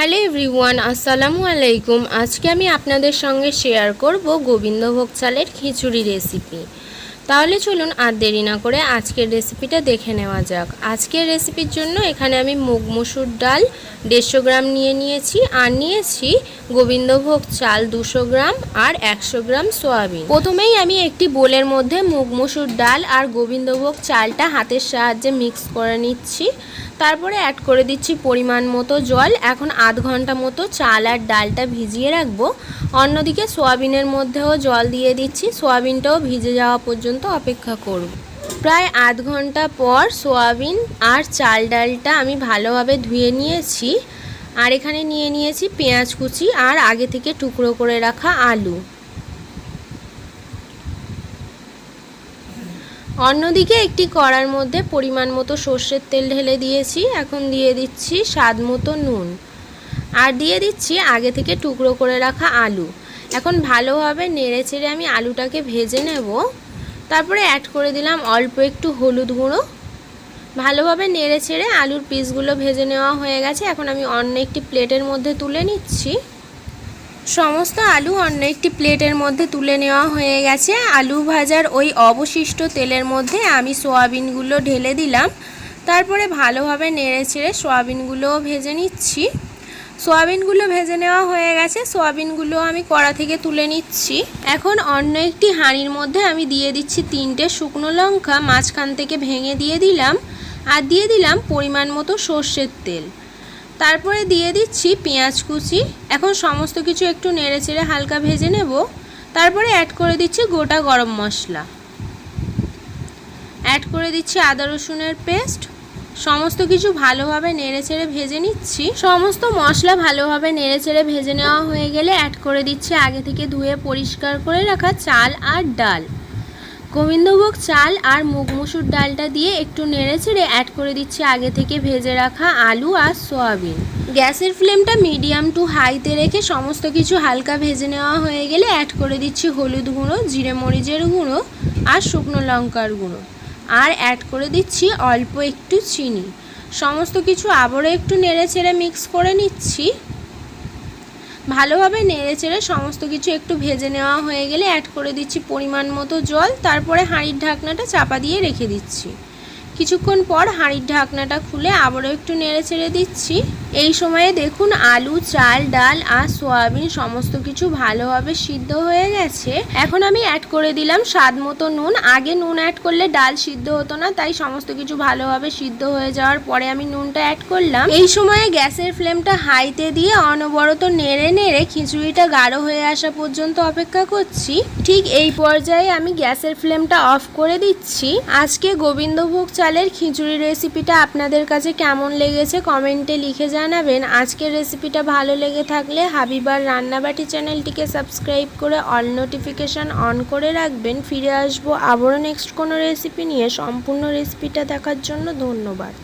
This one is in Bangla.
হ্যালো এভরিওয়ান আসসালামু আলাইকুম। আজকে আমি আপনাদের সঙ্গে শেয়ার করব গোবিন্দভোগ চালের খিচুড়ি রেসিপি তাহলে চলুন আর দেরি না করে আজকের রেসিপিটা দেখে নেওয়া যাক। আজকের রেসিপির জন্য এখানে আমি মুগ মসুর ডাল দেড়শো গ্রাম নিয়ে নিয়েছি আর নিয়েছি গোবিন্দভোগ চাল দুশো গ্রাম আর একশো গ্রাম সোয়াবিন। প্রথমেই আমি একটি বোলের মধ্যে মুগ মসুর ডাল আর গোবিন্দভোগ চালটা হাতের সাহায্যে মিক্স করে নিচ্ছি। তারপরে অ্যাড করে দিচ্ছি পরিমাণ মতো জল। এখন আধ ঘণ্টা মতো চাল আর ডালটা ভিজিয়ে রাখব। অন্যদিকে সোয়াবিনের মধ্যেও জল দিয়ে দিচ্ছি। সোয়াবিনটাও ভিজে যাওয়া পর্যন্ত অপেক্ষা করব। প্রায় আধ ঘণ্টা পর সোয়াবিন আর চাল ডালটা আমি ভালোভাবে ধুয়ে নিয়েছি আর এখানে নিয়ে নিয়েছি পেঁয়াজ কুচি আর আগে থেকে টুকরো করে রাখা আলু। অন্যদিকে একটি কড়ার মধ্যে পরিমাণ মতো সর্ষের তেল ঢেলে দিয়েছি। এখন দিয়ে দিচ্ছি স্বাদ মতো নুন। আর দিয়ে দিচ্ছি আগে থেকে টুকরো করে রাখা আলু। এখন ভালোভাবে নেড়ে চেড়ে আমি আলুটাকে ভেজে নেব। তারপরে অ্যাড করে দিলাম অল্প একটু হলুদ গুঁড়ো। ভালোভাবে নেড়ে ছেড়ে আলুর পিসগুলো ভেজে নেওয়া হয়ে গেছে। এখন আমি অন্য একটি প্লেটের মধ্যে তুলে নিচ্ছি। সমস্ত আলু অন্য একটি প্লেটের মধ্যে তুলে নেওয়া হয়ে গেছে। আলু ভাজার ওই অবশিষ্ট তেলের মধ্যে আমি সোয়াবিনগুলো ঢেলে দিলাম। তারপরে ভালোভাবে নেড়ে ছেড়ে সোয়াবিনগুলোও ভেজে নিচ্ছি। সোয়াবিনগুলো ভেজে নেওয়া হয়ে গেছে। সোয়াবিনগুলো আমি কড়া থেকে তুলে নিচ্ছি। এখন অন্য একটি হাঁড়ির মধ্যে আমি দিয়ে দিচ্ছি তিনটে শুকনো লঙ্কা, মাঝখান থেকে ভেঙে দিয়ে দিলাম আর দিয়ে দিলাম পরিমাণ মতো সর্ষের তেল। তারপরে দিয়ে দিচ্ছি পেঁয়াজ কুচি। এখন সমস্ত কিছু একটু নেড়ে চেড়ে হালকা ভেজে নেব। তারপরে অ্যাড করে দিচ্ছি গোটা গরম মশলা। অ্যাড করে দিচ্ছি আদা রসুনের পেস্ট সমস্ত কিছু ভালোভাবে নেড়ে চেড়ে ভেজে নিচ্ছি। সমস্ত মশলা ভালোভাবে নেড়ে চেড়ে ভেজে নেওয়া হয়ে গেলে অ্যাড করে দিচ্ছি আগে থেকে ধুয়ে পরিষ্কার করে রাখা চাল আর ডাল। গোবিন্দভোগ চাল আর মুগ মুসুর ডালটা দিয়ে একটু নেড়ে চেড়ে অ্যাড করে দিচ্ছি আগে থেকে ভেজে রাখা আলু আর সোয়াবিন। গ্যাসের ফ্লেমটা মিডিয়াম টু হাইতে রেখে সমস্ত কিছু হালকা ভেজে নেওয়া হয়ে গেলে অ্যাড করে দিচ্ছি হলুদ গুঁড়ো, জিরে মরিচের গুঁড়ো আর শুকনো লঙ্কার গুঁড়ো। আর অ্যাড করে দিচ্ছি অল্প একটু চিনি। সমস্ত কিছু আবারও একটু নেড়ে চেড়ে মিক্স করে নিচ্ছি। ভালোভাবে নেড়ে চেড়ে সমস্ত কিছু একটু ভেজে নেওয়া হয়ে গেলে অ্যাড করে দিচ্ছি পরিমাণ মতো জল। তারপরে হাঁড়ির ঢাকনাটা চাপা দিয়ে রেখে দিচ্ছি। কিছুক্ষণ পর হাঁড়ির ঢাকনাটা খুলে আবারও একটু নেড়ে ছেড়ে দিচ্ছি। এই সময়ে দেখুন আলু, চাল, ডাল আর সোয়াবিন সমস্ত কিছু ভালোভাবে সিদ্ধ হয়ে গেছে। এখন আমি অ্যাড করে দিলাম স্বাদ মতো নুন। আগে নুন অ্যাড করলে ডাল সিদ্ধ হতো না, তাই সমস্ত কিছু ভালোভাবে সিদ্ধ হয়ে যাওয়ার পরে আমি নুনটা অ্যাড করলাম। এই সময়ে গ্যাসের ফ্লেমটা হাইতে দিয়ে অনবরত নেড়ে নেড়ে খিচুড়িটা গাঢ় হয়ে আসা পর্যন্ত অপেক্ষা করছি। ঠিক এই পর্যায়ে আমি গ্যাসের ফ্লেমটা অফ করে দিচ্ছি। আজকে গোবিন্দভোগ চালের খিচুড়ি রেসিপিটা আপনাদের কাছে কেমন লেগেছে কমেন্টে লিখে জানাবেন। আজকের রেসিপিটা ভালো লেগে থাকলে হাবিবার রান্নাবাটি চ্যানেলটিকে সাবস্ক্রাইব করে অল নোটিফিকেশান অন করে রাখবেন। ফিরে আসব আবারও নেক্সট কোনো রেসিপি নিয়ে। সম্পূর্ণ রেসিপিটা দেখার জন্য ধন্যবাদ।